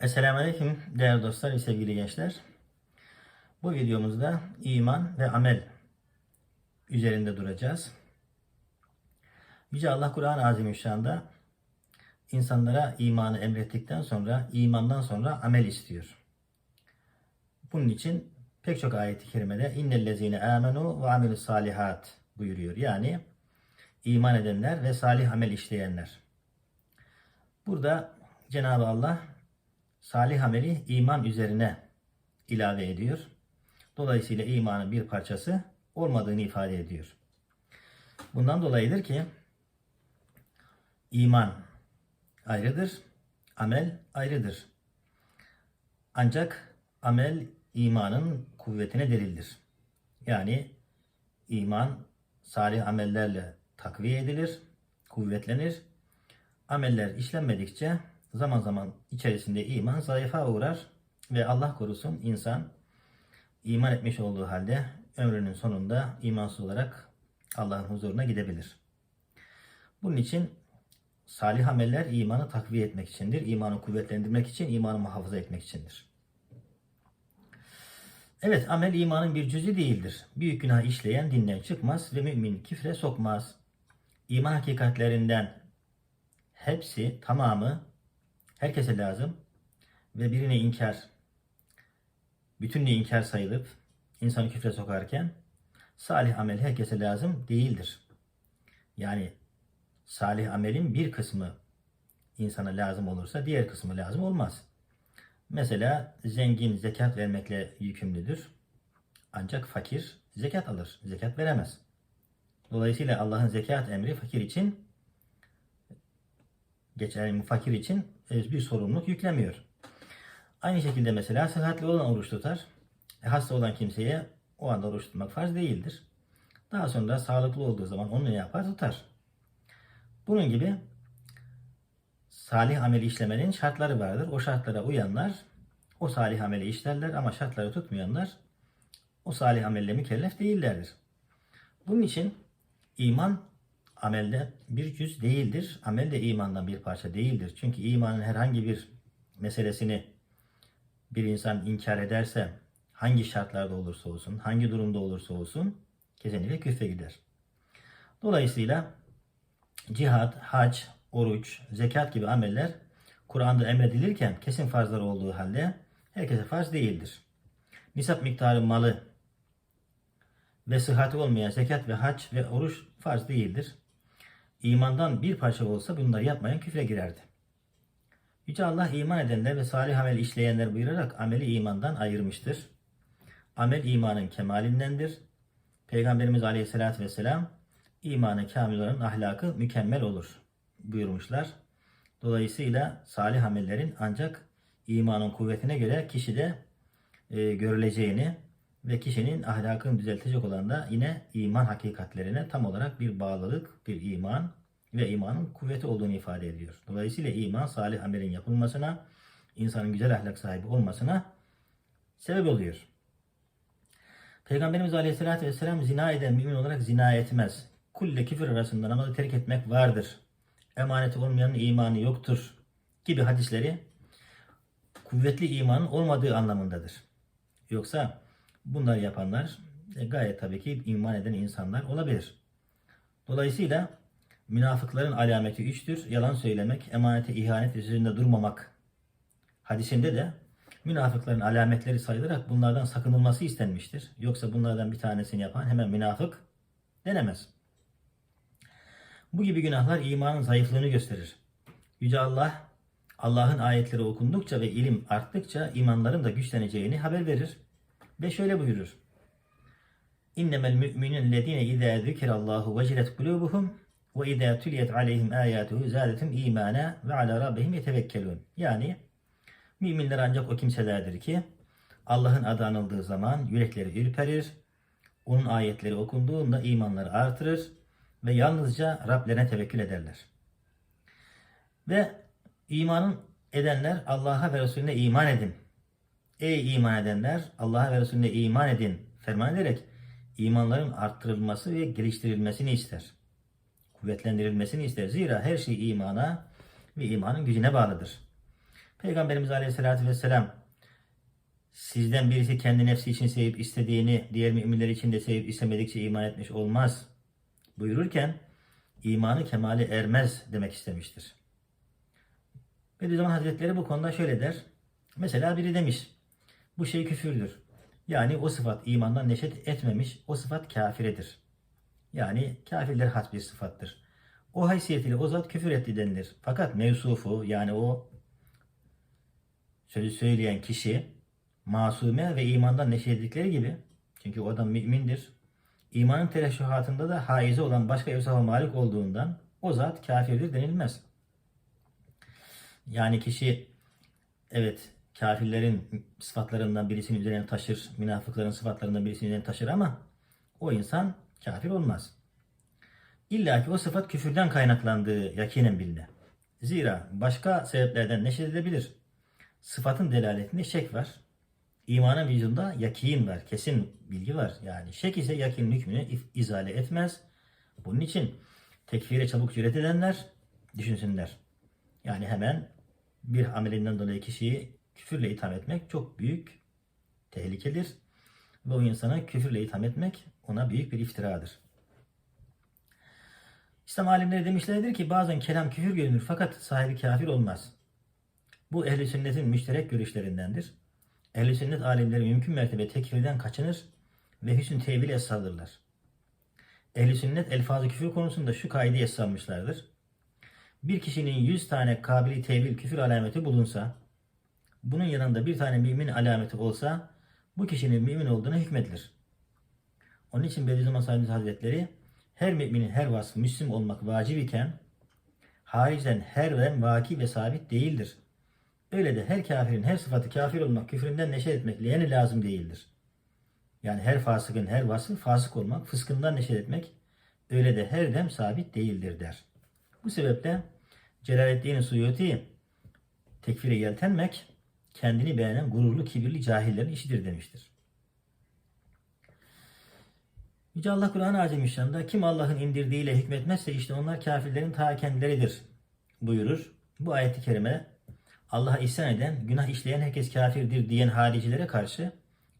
Esselamu Aleyküm değerli dostlar ve sevgili gençler. Bu videomuzda iman ve amel üzerinde duracağız. Yüce Allah Kur'an-ı Azimüşşan'da insanlara imanı emrettikten sonra imandan sonra amel istiyor. Bunun için pek çok ayet-i kerimede innellezine amenu ve amilus salihat buyuruyor. Yani iman edenler ve salih amel işleyenler. Burada Cenab-ı Allah salih ameli iman üzerine ilave ediyor. Dolayısıyla imanın bir parçası olmadığını ifade ediyor. Bundan dolayıdır ki iman ayrıdır, amel ayrıdır. Ancak amel imanın kuvvetine delildir. Yani iman salih amellerle takviye edilir, kuvvetlenir. Ameller işlenmedikçe zaman zaman içerisinde iman zayıfa uğrar ve Allah korusun insan iman etmiş olduğu halde ömrünün sonunda imansız olarak Allah'ın huzuruna gidebilir. Bunun için salih ameller imanı takviye etmek içindir. İmanı kuvvetlendirmek için, imanı muhafaza etmek içindir. Evet, amel imanın bir cüzü değildir. Büyük günah işleyen dinden çıkmaz ve mümin kifre sokmaz. İman hakikatlerinden hepsi, tamamı herkese lazım ve birine inkar, bütünlüğü inkar sayılıp insanı küfre sokarken salih amel herkese lazım değildir. Yani salih amelin bir kısmı insana lazım olursa diğer kısmı lazım olmaz. Mesela zengin zekat vermekle yükümlüdür. Ancak fakir zekat alır, zekat veremez. Dolayısıyla Allah'ın zekat emri fakir için geçerli fakir için e, bir sorumluluk yüklemiyor. Aynı şekilde mesela sıhhatli olan oruç tutar. E, hasta olan kimseye o anda oruç tutmak farz değildir. Daha sonra sağlıklı olduğu zaman onu ne yapar? Tutar. Bunun gibi salih ameli işlemenin şartları vardır. O şartlara uyanlar o salih ameli işlerler ama şartları tutmayanlar o salih amelle mükellef değillerdir. Bunun için iman amelde bir cüz değildir. Amel de imandan bir parça değildir. Çünkü imanın herhangi bir meselesini bir insan inkar ederse hangi şartlarda olursa olsun, hangi durumda olursa olsun kesinlikle küfre gider. Dolayısıyla cihat, hac, oruç, zekat gibi ameller Kur'an'da emredilirken kesin farzlar olduğu halde herkese farz değildir. Nisap miktarı malı ve sıhhati olmayan zekat ve hac ve oruç farz değildir. İmandan bir parça olsa bunları yapmayan küfre girerdi. Yüce Allah iman edenler ve salih amel işleyenler buyurarak ameli imandan ayırmıştır. Amel imanın kemalindendir. Peygamberimiz Aleyhisselatü Vesselam imanı kamil olan ahlakı mükemmel olur buyurmuşlar. Dolayısıyla salih amellerin ancak imanın kuvvetine göre kişide e, görüleceğini ve kişinin ahlakını düzeltecek olan da yine iman hakikatlerine tam olarak bir bağlılık, bir iman ve imanın kuvveti olduğunu ifade ediyor. Dolayısıyla iman salih amelin yapılmasına, insanın güzel ahlak sahibi olmasına sebep oluyor. Peygamberimiz Aleyhisselatü Vesselam zina eden mümin olarak zina etmez. Kulle küfür arasında namazı terk etmek vardır. Emaneti olmayanın imanı yoktur gibi hadisleri kuvvetli imanın olmadığı anlamındadır. Yoksa bunları yapanlar e, gayet tabii ki iman eden insanlar olabilir. Dolayısıyla münafıkların alameti üçtür. Yalan söylemek, emanete ihanet üzerinde durmamak. Hadisinde de münafıkların alametleri sayılarak bunlardan sakınılması istenmiştir. Yoksa bunlardan bir tanesini yapan hemen münafık denemez. Bu gibi günahlar imanın zayıflığını gösterir. Yüce Allah, Allah'ın ayetleri okundukça ve ilim arttıkça imanların da güçleneceğini haber verir. Ve şöyle buyurur. İnnemel müminun lezine izâ zikirallahu vecilet kulubuhum ve izâ tuliyet aleyhim âyâtuhu zâdetum imâna ve alâ rabbihim yetevekkelûn. Yani müminler ancak o kimselerdir ki Allah'ın adı anıldığı zaman yürekleri ürperir, onun ayetleri okunduğunda imanları artırır ve yalnızca Rablerine tevekkül ederler. Ve imanın edenler Allah'a ve Resulüne iman edin. Ey iman edenler Allah'a ve Resulüne iman edin ferman ederek imanların arttırılması ve geliştirilmesini ister. Kuvvetlendirilmesini ister. Zira her şey imana ve imanın gücüne bağlıdır. Peygamberimiz Aleyhisselatü Vesselam sizden birisi kendi nefsi için sevip istediğini diğer müminler için de sevip istemedikçe iman etmiş olmaz buyururken imanı kemale ermez demek istemiştir. Bediüzzaman Hazretleri bu konuda şöyle der. Mesela biri demiş bu şey küfürdür. Yani o sıfat imandan neşet etmemiş, o sıfat kafiredir. Yani kafirler has bir sıfattır. O haysiyetiyle o zat küfür etti denilir. Fakat mevsufu yani o sözü söyleyen kişi masume ve imandan neşedikleri gibi çünkü o adam mümindir. İmanın tereşühatında da haize olan başka evsafa malik olduğundan o zat kafirdir denilmez. Yani kişi evet kafirlerin sıfatlarından birisini üzerine taşır, münafıkların sıfatlarından birisini üzerine taşır ama o insan kafir olmaz. İlla ki o sıfat küfürden kaynaklandığı yakinen biline. Zira başka sebeplerden neşredilebilir. Sıfatın delaletinde şek var. İmanın vücudunda yakin var, kesin bilgi var. Yani şek ise yakin hükmünü izale etmez. Bunun için tekfire çabuk cüret edenler düşünsünler. Yani hemen bir amelinden dolayı kişiyi küfürle itham etmek çok büyük tehlikedir. Ve o insana küfürle itham etmek ona büyük bir iftiradır. İslam alimleri demişlerdir ki bazen kelam küfür görünür fakat sahibi kafir olmaz. Bu ehli sünnetin müşterek görüşlerindendir. Ehli sünnet alimleri mümkün mertebe tekfirden kaçınır ve hüsn tevil esas alırlar. Ehli sünnet elfazı küfür konusunda şu kaideyi esas almışlardır. Bir kişinin 100 tane kabili tevil küfür alameti bulunsa, bunun yanında bir tane mümin alameti olsa, bu kişinin mümin olduğuna hükmedilir. Onun için Bediüzzaman Said Hazretleri her müminin her vasfı Müslüm olmak vacip iken haricden her veren vaki ve sabit değildir. Öyle de her kafirin her sıfatı kafir olmak, küfründen neşe etmek yani lazım değildir. Yani her fasıkın her vasfı fasık olmak, fıskından neşe etmek öyle de her dem sabit değildir der. Bu sebeple Celaleddin Suyuti tekfire yeltenmek kendini beğenen gururlu kibirli cahillerin işidir demiştir. Yüce Allah Kur'an-ı Azimüşşan'da kim Allah'ın indirdiğiyle hükmetmezse işte onlar kafirlerin ta kendileridir buyurur. Bu ayeti kerime Allah'a isyan eden, günah işleyen herkes kafirdir diyen haricilere karşı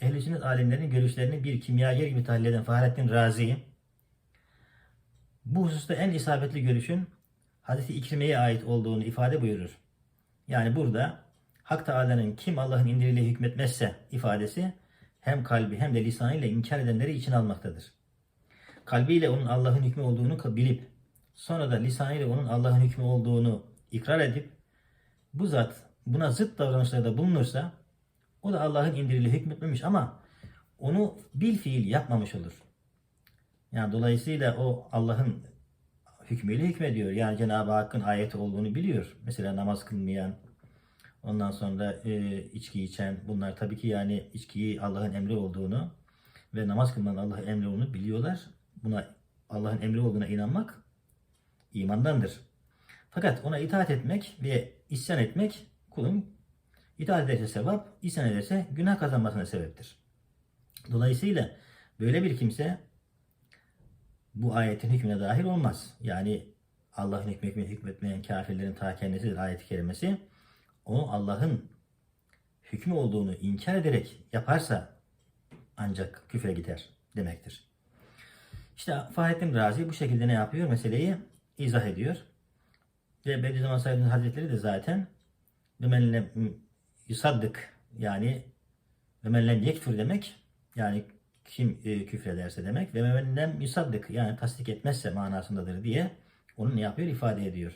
ehl-i sünnet alimlerinin görüşlerini bir kimyager gibi tahlil eden Fahrettin Razi bu hususta en isabetli görüşün Hazreti İkrime'ye ait olduğunu ifade buyurur. Yani burada Hak Teala'nın kim Allah'ın indiriyle hükmetmezse ifadesi hem kalbi hem de lisanıyla inkar edenleri için almaktadır. Kalbiyle onun Allah'ın hükmü olduğunu bilip sonra da lisanıyla onun Allah'ın hükmü olduğunu ikrar edip bu zat buna zıt davranışlarda bulunursa o da Allah'ın indiriyle hükmetmemiş ama onu bil fiil yapmamış olur. Yani dolayısıyla o Allah'ın hükmüyle hükmediyor. Yani Cenab-ı Hakk'ın ayeti olduğunu biliyor. Mesela namaz kılmayan, ondan sonra e, içki içen bunlar tabii ki yani içkiyi Allah'ın emri olduğunu ve namaz kılmanın Allah'ın emri olduğunu biliyorlar. Buna Allah'ın emri olduğuna inanmak imandandır. Fakat ona itaat etmek ve isyan etmek kulun itaat ederse sevap, isyan ederse günah kazanmasına sebeptir. Dolayısıyla böyle bir kimse bu ayetin hükmüne dahil olmaz. Yani Allah'ın hükmetmeyen kafirlerin ta kendisidir ayet-i kerimesi. O Allah'ın hükmü olduğunu inkar ederek yaparsa ancak küfre gider demektir. İşte Fahrettin Razi bu şekilde ne yapıyor? Meseleyi izah ediyor. Ve Bediüzzaman Said Hazretleri de zaten vemenle yusaddık yani vemenlem yekfür demek yani kim e, küfrederse demek ve memenlem yusaddık yani tasdik etmezse manasındadır diye onu ne yapıyor ifade ediyor.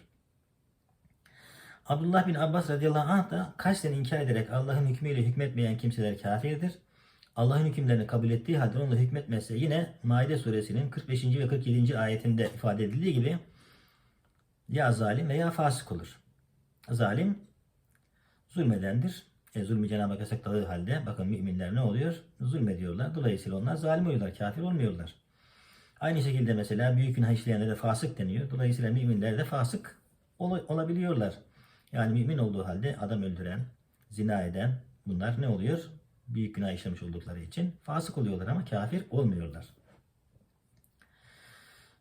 Abdullah bin Abbas radıyallahu anh da kasten inkar ederek Allah'ın hükmüyle hükmetmeyen kimseler kafirdir. Allah'ın hükümlerini kabul ettiği halde onunla hükmetmezse yine Maide suresinin 45. ve 47. ayetinde ifade edildiği gibi ya zalim veya fasık olur. Zalim zulmedendir. E, zulmü Cenab-ı Hak yasakladığı halde bakın müminler ne oluyor? Zulmediyorlar. Dolayısıyla onlar zalim oluyorlar. Kafir olmuyorlar. Aynı şekilde mesela büyük günah işleyenlere fasık deniyor. Dolayısıyla müminler de fasık ol- olabiliyorlar. Yani mümin olduğu halde adam öldüren, zina eden bunlar ne oluyor? Büyük günah işlemiş oldukları için fasık oluyorlar ama kafir olmuyorlar.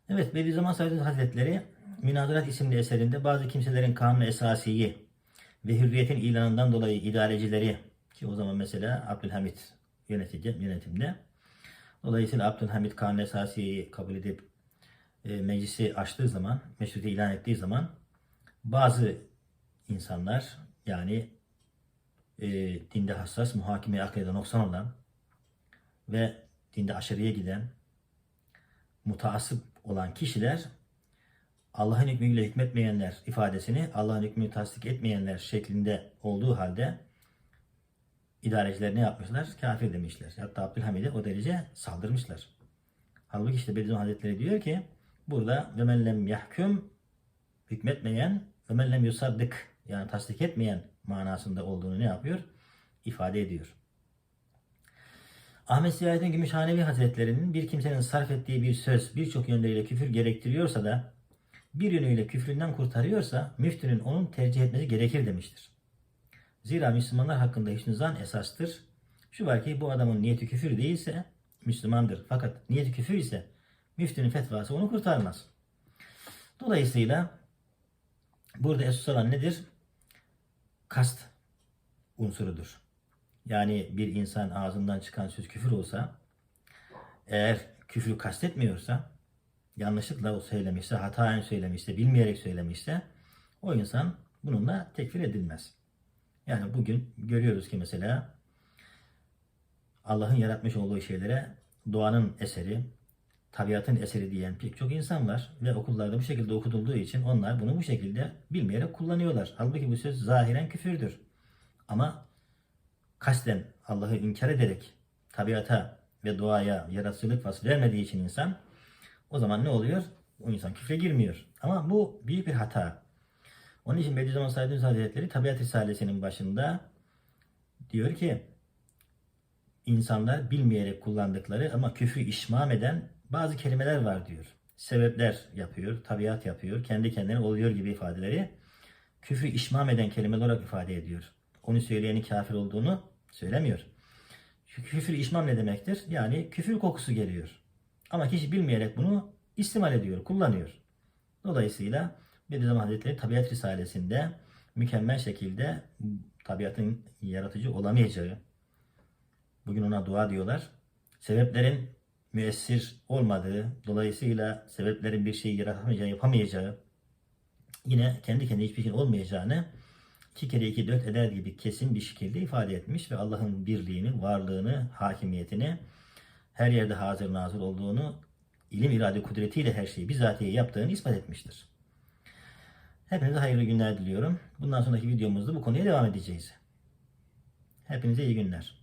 Evet Bediüzzaman Said Hazretleri Münazarat isimli eserinde bazı kimselerin kanun esasiyi ve hürriyetin ilanından dolayı idarecileri ki o zaman mesela Abdülhamit yönetici, yönetimde. Dolayısıyla Abdülhamit Kanun Esasiye'yi kabul edip e, meclisi açtığı zaman, meşrute ilan ettiği zaman bazı insanlar yani e, dinde hassas, muhakeme akide noksan olan ve dinde aşırıya giden, mutaassıp olan kişiler Allah'ın hükmüyle hükmetmeyenler ifadesini Allah'ın hükmünü tasdik etmeyenler şeklinde olduğu halde idareciler ne yapmışlar? Kafir demişler. Hatta Abdülhamid'e o derece saldırmışlar. Halbuki işte Bediüzzaman Hazretleri diyor ki burada ve men lem yahkum hükmetmeyen ve men lem yusaddık yani tasdik etmeyen manasında olduğunu ne yapıyor? İfade ediyor. Ahmet Ziyarettin Gümüşhanevi Hazretleri'nin bir kimsenin sarf ettiği bir söz birçok yönleriyle küfür gerektiriyorsa da bir yönüyle küfründen kurtarıyorsa müftünün onun tercih etmesi gerekir demiştir. Zira Müslümanlar hakkında hüsnü zan esastır. Şu var ki bu adamın niyeti küfür değilse Müslümandır. Fakat niyeti küfür ise müftünün fetvası onu kurtarmaz. Dolayısıyla burada esas olan nedir? Kast unsurudur. Yani bir insan ağzından çıkan söz küfür olsa eğer küfrü kastetmiyorsa yanlışlıkla o söylemişse, hataen söylemişse, bilmeyerek söylemişse o insan bununla tekfir edilmez. Yani bugün görüyoruz ki mesela Allah'ın yaratmış olduğu şeylere doğanın eseri, tabiatın eseri diyen pek çok insan var ve okullarda bu şekilde okutulduğu için onlar bunu bu şekilde bilmeyerek kullanıyorlar. Halbuki bu söz zahiren küfürdür. Ama kasten Allah'ı inkar ederek tabiata ve doğaya yaratıcılık vasfı vermediği için insan o zaman ne oluyor? O insan küfre girmiyor. Ama bu büyük bir hata. Onun için Bediüzzaman Said Nursi Hazretleri Tabiat Risalesi'nin başında diyor ki insanlar bilmeyerek kullandıkları ama küfrü işmam eden bazı kelimeler var diyor. Sebepler yapıyor, tabiat yapıyor, kendi kendine oluyor gibi ifadeleri küfrü işmam eden kelimeler olarak ifade ediyor. Onu söyleyeni kafir olduğunu söylemiyor. Çünkü küfür işmam ne demektir? Yani küfür kokusu geliyor. Ama kişi bilmeyerek bunu istimal ediyor, kullanıyor. Dolayısıyla Bediüzzaman Hazretleri Tabiat Risalesi'nde mükemmel şekilde tabiatın yaratıcı olamayacağı, bugün ona dua diyorlar, sebeplerin müessir olmadığı, dolayısıyla sebeplerin bir şeyi yaratamayacağı, yapamayacağı, yine kendi kendine hiçbir şey olmayacağını iki kere iki dört eder gibi kesin bir şekilde ifade etmiş ve Allah'ın birliğini, varlığını, hakimiyetini, her yerde hazır nazır olduğunu, ilim irade kudretiyle her şeyi bizatihi yaptığını ispat etmiştir. Hepinize hayırlı günler diliyorum. Bundan sonraki videomuzda bu konuya devam edeceğiz. Hepinize iyi günler.